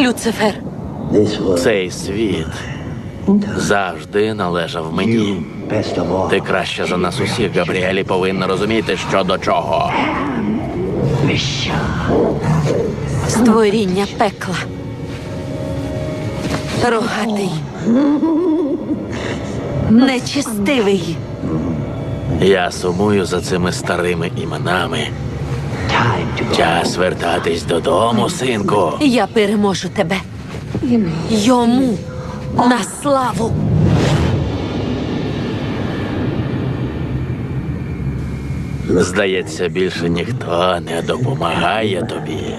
Люцифер, Цей світ завжди належав мені. Ти краще за нас усіх, Габріелі, повинна розуміти, що до чого. створіння пекла. Рогатий. Нечистивий. Я сумую за цими старими іменами. Час вертатись додому, синку. Я переможу тебе. Йому на славу. Здається, більше ніхто не допомагає тобі.